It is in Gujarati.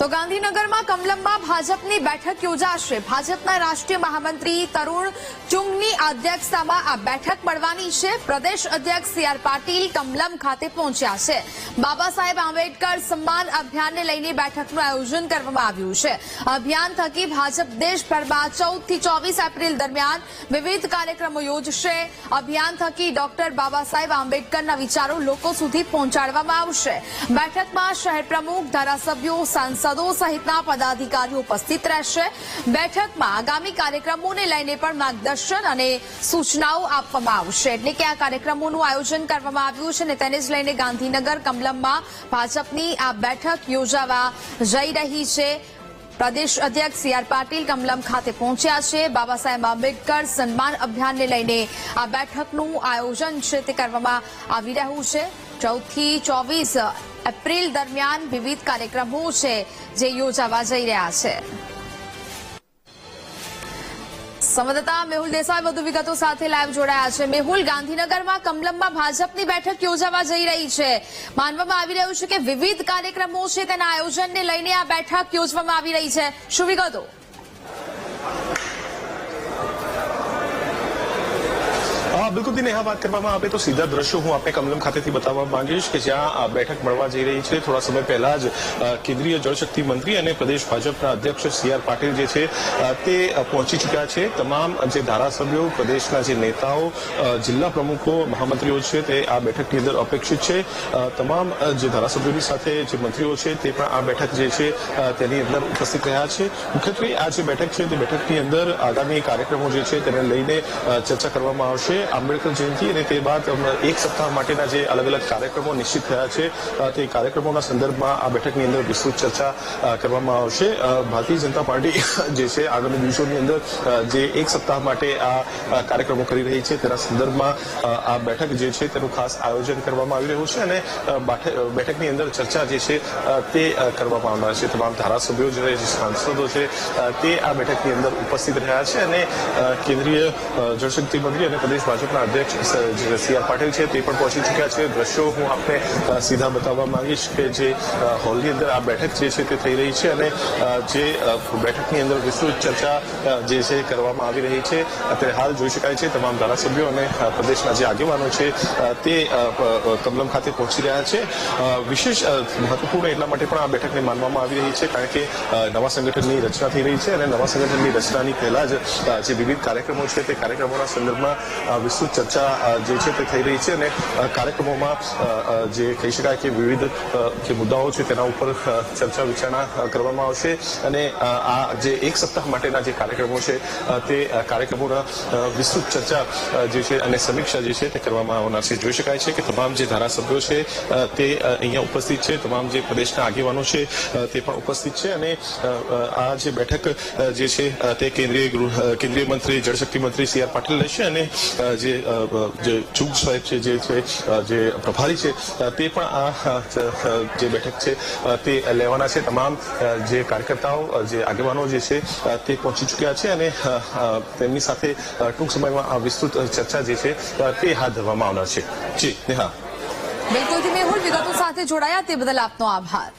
તો ગાંધીનગરમાં કમલમમાં ભાજપની બેઠક યોજાશે. ભાજપના રાષ્ટ્રીય મહામંત્રી તરુણ ચુંગની અધ્યક્ષતામાં આ બેઠક મળવાની છે. પ્રદેશ અધ્યક્ષ સી પાટીલ કમલમ ખાતે પહોંચ્યા છે. બાબા સાહેબ આંબેડકર સન્માન અભિયાનને લઈને બેઠકનું આયોજન કરવામાં આવ્યું છે. અભિયાન થકી ભાજપ દેશભરમાં ચૌદથી ચોવીસ એપ્રિલ દરમિયાન વિવિધ કાર્યક્રમો યોજશે. અભિયાન થકી ડોક્ટર બાબા સાહેબ આંબેડકરના વિચારો લોકો સુધી પહોંચાડવામાં આવશે. બેઠકમાં શહેર પ્રમુખ, ધારાસભ્યો, સાંસદો સહિતના પદાધિકારીઓ ઉપસ્થિત રહેશે. બેઠકમાં આગામી કાર્યક્રમોને લઈને પણ માર્ગદર્શન અને સૂચનાઓ આપવામાં આવશે. એટલે કે આ કાર્યક્રમોનું આયોજન કરવામાં આવ્યું છે અને તેને જ લઈને ગાંધીનગર, કમલમમાં ભાજપની આ બેઠક યોજાવા જઈ રહી છે. પ્રદેશ અધ્યક્ષ સી આર પાટીલ કમલમ ખાતે પહોંચ્યા છે. બાબા સાહેબ આંબેડકર સન્માન અભિયાનને લઈને આ બેઠકનું આયોજન છે તે કરવામાં આવી રહ્યું છે. ચૌદથી ચોવીસ એપ્રિલ દરમિયાન વિવિધ કાર્યક્રમો છે જે યોજાવા જઈ રહ્યા છે. સંવાદદાતા મેહુલ દેસાઈ વધુ વિગતો સાથે લાઈવ જોડાયા છે. મેહુલ, ગાંધીનગરમાં કમલમમાં ભાજપની બેઠક યોજાવા જઈ રહી છે. માનવામાં આવી રહ્યું છે કે વિવિધ કાર્યક્રમો છે, તેના આયોજનને લઈને આ બેઠક યોજવામાં આવી રહી છે. શું વિગતો? હા, બિલકુલ દિને આ વાત કરવામાં આવે તો સીધા દ્રશ્યો હું આપને કમલમ ખાતેથી બતાવવા માંગીશ કે જ્યાં આ બેઠક મળવા જઈ રહી છે. થોડા સમય પહેલા જ કેન્દ્રીય જળશક્તિ મંત્રી અને પ્રદેશ ભાજપના અધ્યક્ષ સી આર પાટીલ જે છે તે પહોંચી ચૂક્યા છે. તમામ જે ધારાસભ્યો, પ્રદેશના જે નેતાઓ જિલ્લા પ્રમુખો, મહામંત્રીઓ છે તે આ બેઠકની અંદર અપેક્ષિત છે. તમામ જે ધારાસભ્યોની સાથે જે મંત્રીઓ છે તે પણ આ બેઠક જે છે તેની અંદર ઉપસ્થિત રહ્યા છે. મુખ્યત્વે આ જે બેઠક છે તે બેઠકની અંદર આગામી કાર્યક્રમો જે છે તેને લઈને ચર્ચા કરવામાં આવશે. આંબેડકર જયંતિ અને તે બાદ એક સપ્તાહ માટેના જે અલગ અલગ કાર્યક્રમો નિશ્ચિત થયા છે તે કાર્યક્રમોના સંદર્ભમાં આ બેઠકની અંદર વિસ્તૃત ચર્ચા કરવામાં આવશે. ભારતીય જનતા પાર્ટી જે છે, આગામી દિવસોની અંદર જે એક સપ્તાહ માટે આ કાર્યક્રમો કરી રહી છે, તેના સંદર્ભમાં આ બેઠક જે છે, તેનું ખાસ આયોજન કરવામાં આવી રહ્યું છે અને બેઠકની અંદર ચર્ચા જે છે તે કરવામાં આવનાર છે. તમામ ધારાસભ્યો જે સાંસદો છે તે આ બેઠકની અંદર ઉપસ્થિત રહ્યા છે અને કેન્દ્રીય જળશક્તિ મંત્રી અને પ્રદેશ ભાજપના અધ્યક્ષ સી આર પાટીલ છે, તે પણ પહોંચી ચૂક્યા છે. દ્રશ્યો હું આપને સીધા બતાવવા માંગીશ કે જે હોલની અંદર આ બેઠક જે છે તે થઈ રહી છે અને જે બેઠકની અંદર વિસ્તૃત ચર્ચા જે છે કરવામાં આવી રહી છે. અત્યારે હાલ જોઈ શકાય છે તમામ ધારાસભ્યો અને પ્રદેશના જે આગેવાનો છે તે કમલમ ખાતે પહોંચી રહ્યા છે. વિશેષ મહત્વપૂર્ણ એટલા માટે પણ આ બેઠકને માનવામાં આવી રહી છે કારણ કે નવા સંગઠનની રચના થઈ રહી છે અને નવા સંગઠનની રચનાની પહેલા જ જે વિવિધ કાર્યક્રમો છે તે કાર્યક્રમોના સંદર્ભમાં વિસ્તૃત ચર્ચા જે છે તે થઈ રહી છે અને કાર્યક્રમોમાં જે કહી શકાય કે વિવિધ જે મુદ્દાઓ છે તેના ઉપર ચર્ચા વિચારણા કરવામાં આવશે. અને આ જે એક સપ્તાહ માટેના જે કાર્યક્રમો છે તે કાર્યક્રમોના વિસ્તૃત ચર્ચા જે છે અને સમીક્ષા જે છે તે કરવામાં આવનાર છે. જોઈ શકાય છે કે તમામ જે ધારાસભ્યો છે તે અહીંયા ઉપસ્થિત છે. તમામ જે પ્રદેશના આગેવાનો છે તે પણ ઉપસ્થિત છે. અને આ જે બેઠક જે છે તે કેન્દ્રીય ગૃહ કેન્દ્રીય મંત્રી, જળશક્તિ મંત્રી સી આર પાટીલ લેશે અને જે જે ચૂંક સાહેબ છે, જે છે જે પ્રભારી છે તે પણ આ જે બેઠક છે તે લેવાના છે. તમામ જે કાર્યકર્તાઓ જે આગેવાનો જે છે તે પહોંચી ચૂક્યા છે અને તેમની સાથે ટૂંક સમયમાં આ વિસ્તૃત ચર્ચા જે છે તે હાથ ધરવામાં આવનાર છે. જી, નેહા. બિલકુલ મેહુલ, વિગતો સાથે જોડાયા તે બદલ આપનો આભાર.